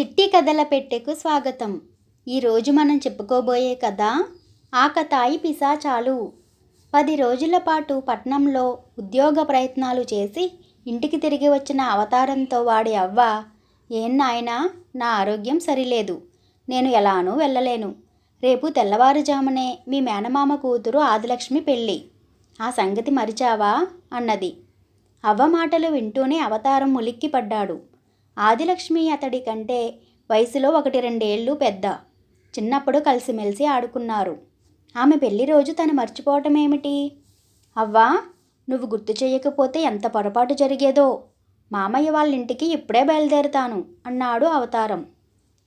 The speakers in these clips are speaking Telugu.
చిట్టి కథల పెట్టెకు స్వాగతం. ఈరోజు మనం చెప్పుకోబోయే కథ ఆకతాయి పిశాచాలు. పది రోజుల పాటు పట్నంలో ఉద్యోగ ప్రయత్నాలు చేసి ఇంటికి తిరిగి వచ్చిన అవతారంతో వాడి అవ్వ ఏం నాయనా నా ఆరోగ్యం సరిలేదు. నేను ఎలానూ వెళ్ళలేను. రేపు తెల్లవారుజామునే మీ మేనమామ కూతురు ఆదిలక్ష్మి పెళ్ళి. ఆ సంగతి మరిచావా? అన్నది. అవ్వ మాటలు వింటూనే అవతారం ఉలిక్కిపడ్డాడు. ఆదిలక్ష్మి అతడి కంటే వయసులో ఒకటి రెండేళ్ళు పెద్ద. చిన్నప్పుడు కలిసిమెలిసి ఆడుకున్నారు. ఆమె పెళ్ళి రోజు తను మర్చిపోవటం ఏమిటి అవ్వా నువ్వు గుర్తు చేయకపోతే ఎంత పొరపాటు జరిగేదో? మామయ్య వాళ్ళ ఇంటికి ఇప్పుడే బయలుదేరుతాను అన్నాడు అవతారం.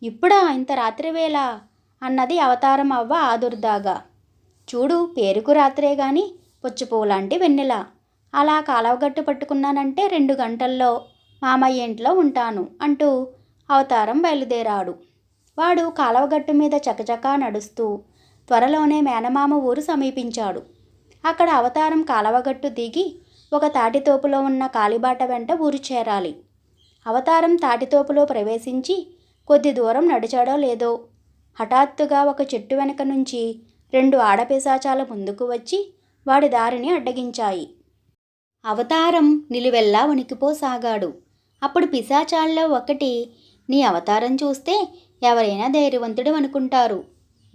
ఇప్పుడా ఇంత రాత్రి వేళ అన్నది అవతారం అవ్వ ఆదుర్దాగా. చూడు పేరుకు రాత్రే గాని లాంటి వెన్నెల. అలా కాలవగట్టు పట్టుకున్నానంటే రెండు గంటల్లో మామయ్య ఇంట్లో ఉంటాను అంటూ అవతారం బయలుదేరాడు. వాడు కాలవగట్టు మీద చకచకా నడుస్తూ త్వరలోనే మేనమామ ఊరు సమీపించాడు. అక్కడ అవతారం కాలవగట్టు దిగి ఒక తాటితోపులో ఉన్న కాలిబాట వెంట ఊరు చేరాలి. అవతారం తాటితోపులో ప్రవేశించి కొద్ది దూరం నడిచాడో లేదో హఠాత్తుగా ఒక చెట్టు వెనక నుంచి రెండు ఆడపిశాచాల ముందుకు వచ్చి వాడి దారిని అడ్డగించాయి. అవతారం నిలువెల్లా వణికిపోసాగాడు. అప్పుడు పిశాచాల్లో ఒకటి నీ అవతారం చూస్తే ఎవరైనా ధైర్యవంతుడు అనుకుంటారు.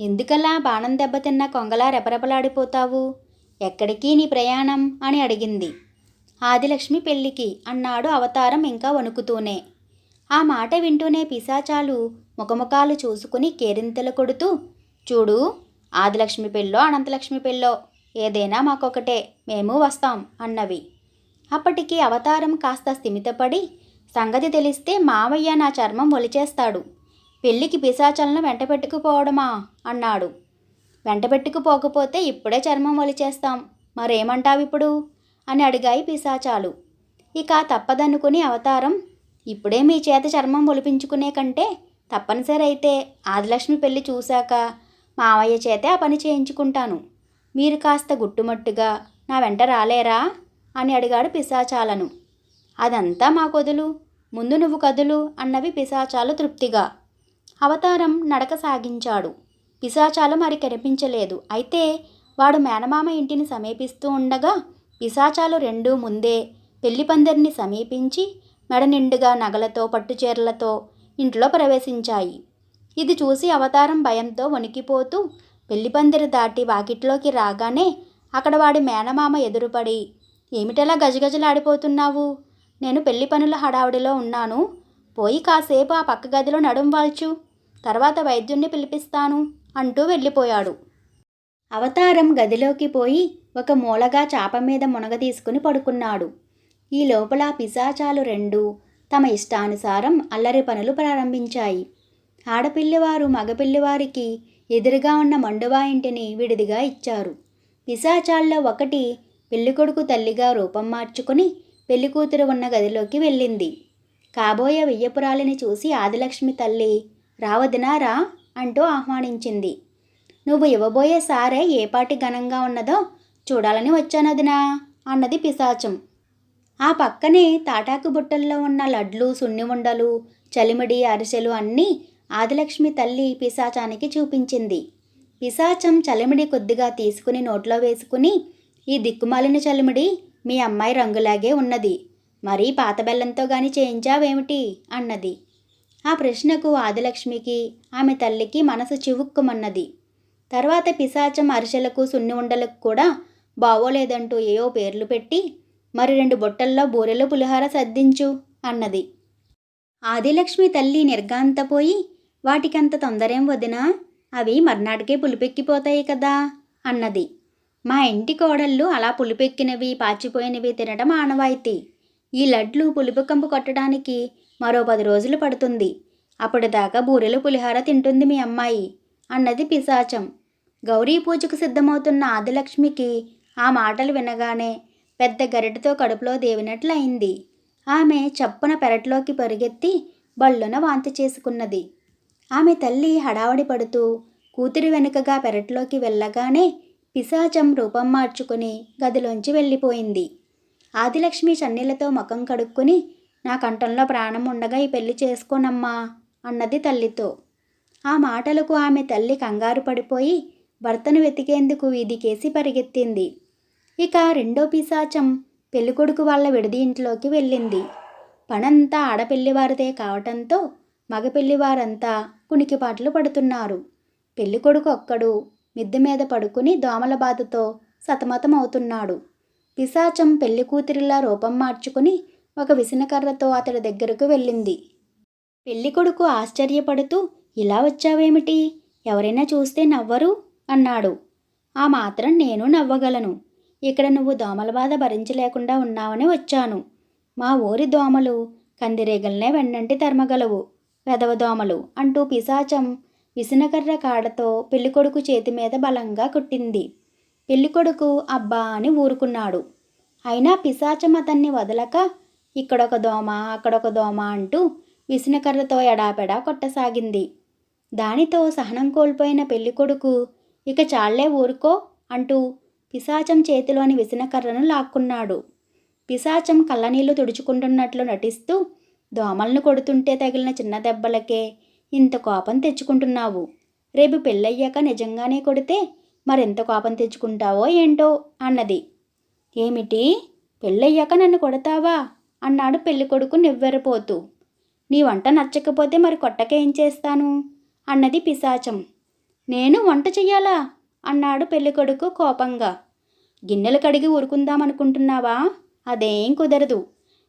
ఎందుకలా బాణం దెబ్బతిన్న కొంగలా రెపరెపలాడిపోతావు? ఎక్కడికి నీ ప్రయాణం? అని అడిగింది. ఆదిలక్ష్మి పెళ్ళికి అన్నాడు అవతారం ఇంకా వణుకుతూనే. ఆ మాట వింటూనే పిశాచాలు ముఖముఖాలు చూసుకుని కేరింతలు కొడుతూ చూడు ఆదిలక్ష్మి పెళ్ళో అనంతలక్ష్మి పెళ్ళో ఏదైనా మాకొకటే మేము వస్తాం అన్నవి. అప్పటికి అవతారం కాస్త స్థిమితపడి సంగతి తెలిస్తే మావయ్య నా చర్మం ఒలిచేస్తాడు. పెళ్ళికి పిశాచలను వెంటపెట్టుకుపోవడమా? అన్నాడు. వెంటపెట్టుకుపోకపోతే ఇప్పుడే చర్మం ఒలిచేస్తాం. మరేమంటావిప్పుడు అని అడిగాయి పిశాచాలు. ఇక తప్పదనుకుని అవతారం ఇప్పుడే మీ చేత చర్మం ఒలిపించుకునే కంటే తప్పనిసరి అయితే ఆదిలక్ష్మి పెళ్ళి చూశాక మావయ్య చేతే ఆ పని చేయించుకుంటాను. మీరు కాస్త గుట్టుమట్టుగా నా వెంట రాలేరా? అని అడిగాడు పిశాచాలను. అదంతా మా కొదులు ముందు నువ్వు కదులు అన్నవి పిశాచాలు తృప్తిగా. అవతారం నడక సాగించాడు పిశాచాలు మరి కనిపించలేదు. అయితే వాడు మేనమామ ఇంటిని సమీపిస్తూ ఉండగా పిశాచాలు రెండూ ముందే పెళ్ళి పందిరిని సమీపించి మెడ నిండుగా నగలతో పట్టుచీరలతో ఇంట్లో ప్రవేశించాయి. ఇది చూసి అవతారం భయంతో వణికిపోతూ పెళ్ళి పందిరి దాటి వాకిట్లోకి రాగానే అక్కడ వాడి మేనమామ ఎదురుపడి ఏమిటలా గజగజలాడిపోతున్నావు? నేను పెళ్ళి పనుల హడావుడిలో ఉన్నాను. పోయి కాసేపు ఆ పక్క గదిలో నడుం వాల్చు. తర్వాత వైద్యుణ్ణి పిలిపిస్తాను అంటూ వెళ్ళిపోయాడు. అవతారం గదిలోకి పోయి ఒక మూలగా చాప మీద మునగ తీసుకుని పడుకున్నాడు. ఈ లోపల పిశాచాలు రెండు తమ ఇష్టానుసారం అల్లరి పనులు ప్రారంభించాయి. ఆడపిల్లివారు మగపిల్లివారికి ఎదురుగా ఉన్న మండువా ఇంటిని విడిదిగా ఇచ్చారు. పిశాచాల్లో ఒకటి పెళ్ళికొడుకు తల్లిగా రూపం మార్చుకుని పెళ్ళికూతురు ఉన్న గదిలోకి వెళ్ళింది. కాబోయే వెయ్యపురాలిని చూసి ఆదిలక్ష్మి తల్లి రావదినారా అంటూ ఆహ్వానించింది. నువ్వు ఇవ్వబోయే సారే ఏపాటి ఘనంగా ఉన్నదో చూడాలని వచ్చానదినా అన్నది పిశాచం. ఆ పక్కనే తాటాకు బుట్టల్లో ఉన్న లడ్లు సున్ని ఉండలు చలిమిడి అరిసెలు అన్నీ ఆదిలక్ష్మి తల్లి పిశాచానికి చూపించింది. పిశాచం చలిమిడి కొద్దిగా తీసుకుని నోట్లో వేసుకుని ఈ దిక్కుమాలిన చలిమిడి మీ అమ్మాయి రంగులాగే ఉన్నది. మరీ పాత బెల్లంతో గాని చేయించావేమిటి? అన్నది. ఆ ప్రశ్నకు ఆదిలక్ష్మికి ఆమె తల్లికి మనసు చివుక్కుమన్నది. తర్వాత పిశాచం అరిసెలకు సున్ని ఉండలకు కూడా బావోలేదంటూ ఏవో పేర్లు పెట్టి మరి రెండు బొట్టల్లో బూరెలు పులిహార సర్దించు అన్నది. ఆదిలక్ష్మి తల్లి నిర్గాంతపోయి వాటికంత తొందరేం వదినా అవి మర్నాటికే పులిపెక్కిపోతాయి కదా? అన్నది. మా ఇంటి కోడళ్ళు అలా పులిపెక్కినవి పాచిపోయినవి తినడం ఆనవాయితీ. ఈ లడ్లు పులుపు కొట్టడానికి మరో పది రోజులు పడుతుంది. అప్పటిదాకా బూరెలు పులిహార తింటుంది మీ అమ్మాయి అన్నది పిశాచం. గౌరీ పూజకు సిద్ధమవుతున్న ఆదిలక్ష్మికి ఆ మాటలు వినగానే పెద్ద గరిటతో కడుపులో దేవినట్లయింది ఆమె చప్పున పెరట్లోకి పరిగెత్తి బళ్ళున వాంతి చేసుకున్నది. ఆమె తల్లి హడావడి పడుతూ కూతురి వెనుకగా పెరట్లోకి వెళ్ళగానే పిశాచం రూపం మార్చుకుని గదిలోంచి వెళ్ళిపోయింది. ఆదిలక్ష్మి చన్నీళ్ళతో ముఖం కడుక్కుని నా కంఠంలో ప్రాణం ఉండగా ఈ పెళ్ళి చేసుకోనమ్మా అన్నది తల్లితో. ఆ మాటలకు ఆమె తల్లి కంగారు పడిపోయి భర్తను వెతికేందుకు వీధికేసి పరిగెత్తింది. ఇక రెండో పిశాచం పెళ్ళికొడుకు వాళ్ళ విడిది ఇంట్లోకి వెళ్ళింది. పనంతా ఆడపెళ్ళివారిదే కావటంతో మగ పెళ్ళివారంతా కునికిపాట్లు పడుతున్నారు. పెళ్ళికొడుకు ఒక్కడు మిద్దె మీద పడుకుని దోమల బాధతో సతమతమవుతున్నాడు. పిశాచం పెళ్ళికూతురిలా రూపం మార్చుకుని ఒక విసనకర్రతో అతడి దగ్గరకు వెళ్ళింది. పెళ్ళికొడుకు ఆశ్చర్యపడుతూ ఇలా వచ్చావేమిటి? ఎవరైనా చూస్తే నవ్వరు? అన్నాడు. ఆ మాత్రం నేను నవ్వగలను. ఇక్కడ నువ్వు దోమల బాధ భరించలేకుండా ఉన్నావని వచ్చాను. మా ఊరి దోమలు కందిరీగలనే వెన్నంటి తరమగలవు. వెదవ దోమలు అంటూ పిశాచం విసనకర్ర కాడతో పెళ్ళికొడుకు చేతి మీద బలంగా కొట్టింది. పెళ్ళికొడుకు అబ్బా అని ఊరుకున్నాడు. అయినా పిశాచం అతన్ని వదలక ఇక్కడొక దోమ అక్కడొక దోమ అంటూ విసనకర్రతో ఎడాపెడా కొట్టసాగింది. దానితో సహనం కోల్పోయిన పెళ్ళికొడుకు ఇక చాళ్ళే ఊరుకో అంటూ పిశాచం చేతిలోని విసనకర్రను లాక్కున్నాడు. పిశాచం కళ్ళనీళ్ళు తుడుచుకుంటున్నట్లు నటిస్తూ దోమలను కొడుతుంటే తగిలిన చిన్న దెబ్బలకే ఇంత కోపం తెచ్చుకుంటున్నావు? రేపు పెళ్ళయ్యాక నిజంగానే కొడితే మరెంత కోపం తెచ్చుకుంటావో ఏంటో? అన్నది. ఏమిటి? పెళ్ళయ్యాక నన్ను కొడతావా? అన్నాడు పెళ్ళికొడుకు నివ్వెరపోతూ. నీ వంట నచ్చకపోతే మరి కొట్టక ఏం చేస్తాను? అన్నది పిశాచం. నేను వంట చెయ్యాలా? అన్నాడు పెళ్ళికొడుకు కోపంగా. గిన్నెలు కడిగి ఊరుకుందామనుకుంటున్నావా? అదేం కుదరదు.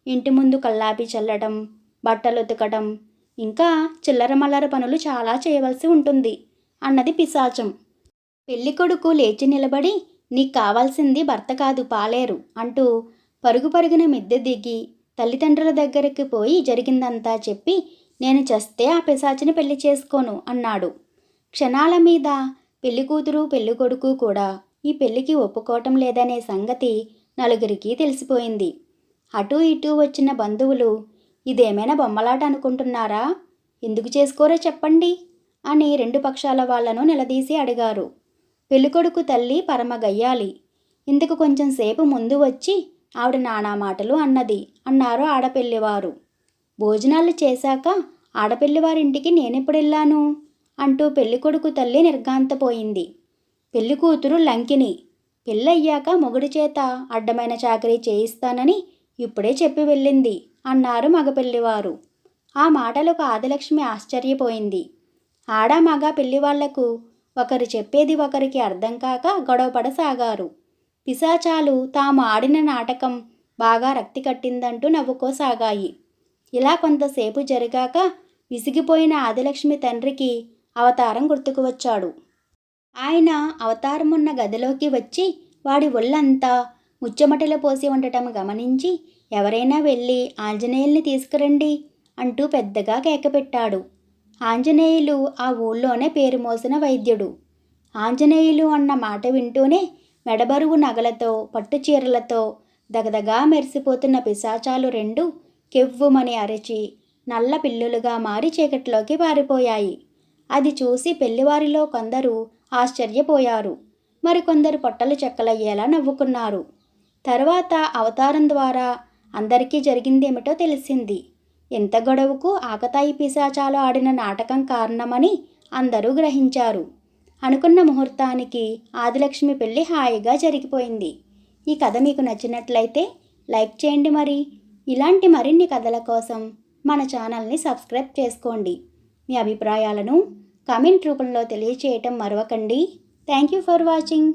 ఇంటి ముందు కల్లాపి చల్లడం బట్టలు ఉతకడం ఇంకా చిల్లర మల్లర పనులు చాలా చేయవలసి ఉంటుంది అన్నది పిశాచం. పెళ్ళికొడుకు లేచి నిలబడి నీకు కావాల్సింది భర్త కాదు పాలేరు అంటూ పరుగు పరుగున మిద్దె దిగి తల్లిదండ్రుల దగ్గరికి పోయి జరిగిందంతా చెప్పి నేను చస్తే ఆ పిశాచిని పెళ్ళి చేసుకోను అన్నాడు. క్షణాల మీద పెళ్ళికూతురు పెళ్ళికొడుకు కూడా ఈ పెళ్ళికి ఒప్పుకోవటం లేదనే సంగతి నలుగురికి తెలిసిపోయింది. అటూ ఇటూ వచ్చిన బంధువులు ఇదేమైనా బొమ్మలాట అనుకుంటున్నారా? ఎందుకు చేసుకోరో చెప్పండి అని రెండు పక్షాల వాళ్ళను నిలదీసి అడిగారు. పెళ్ళికొడుకు తల్లి పరమ గయ్యాలి. ఇందుకు కొంచెం సేపు ముందు వచ్చి ఆవిడ నానా మాటలు అన్నది అన్నారు ఆడపిల్లివారు భోజనాలు చేశాక ఆడపెళ్ళివారింటికి నేనెప్పుడెళ్ళాను? అంటూ పెళ్ళికొడుకు తల్లి నిర్గాంతపోయింది పెళ్ళి కూతురు లంకిని. పెళ్ళయ్యాక మొగుడి చేత అడ్డమైన చాకరీ చేయిస్తానని ఇప్పుడే చెప్పి వెళ్ళింది అన్నారు మగ పెళ్ళివారు ఆ మాటలకు ఆదిలక్ష్మి ఆశ్చర్యపోయింది. ఆడ మగ పెళ్ళివాళ్ళకు ఒకరు చెప్పేది ఒకరికి అర్థం కాక గొడవపడసాగారు. పిశాచాలు తాము ఆడిన నాటకం బాగా రక్తి కట్టిందంటూ నవ్వుకోసాగాయి. ఇలా కొంతసేపు జరిగాక విసిగిపోయిన ఆదిలక్ష్మి తండ్రికి అవతారం గుర్తుకు వచ్చాడు. ఆయన అవతారమున్న గదిలోకి వచ్చి వాడి ఒళ్ళంతా ముచ్చమటలు పోసి ఉండటం గమనించి ఎవరైనా వెళ్ళి ఆంజనేయుల్ని తీసుకురండి అంటూ పెద్దగా కేకపెట్టాడు. ఆంజనేయులు ఆ ఊళ్ళోనే పేరు మోసిన వైద్యుడు. ఆంజనేయులు అన్న మాట వింటూనే మెడబరువు నగలతో పట్టు చీరలతో దగదగా మెరిసిపోతున్న పిశాచాలు రెండు కెవ్వుమని అరచి నల్ల పిల్లులుగా మారి చీకట్లోకి పారిపోయాయి. అది చూసి పెళ్ళివారిలో కొందరు ఆశ్చర్యపోయారు. మరికొందరు పొట్టలు చెక్కలయ్యేలా నవ్వుకున్నారు. తర్వాత అవతారం ద్వారా అందరికీ జరిగిందేమిటో తెలిసింది. ఎంత గొడవకు ఆకతాయి పిశాచాలు ఆడిన నాటకం కారణమని అందరూ గ్రహించారు. అనుకున్న ముహూర్తానికి ఆదిలక్ష్మి పెళ్ళి హాయిగా జరిగిపోయింది. ఈ కథ మీకు నచ్చినట్లయితే లైక్ చేయండి మరి. ఇలాంటి మరిన్ని కథల కోసం మన ఛానల్ని సబ్స్క్రైబ్ చేసుకోండి. మీ అభిప్రాయాలను కామెంట్ రూపంలో తెలియచేయటం మరవకండి. Thank you for watching.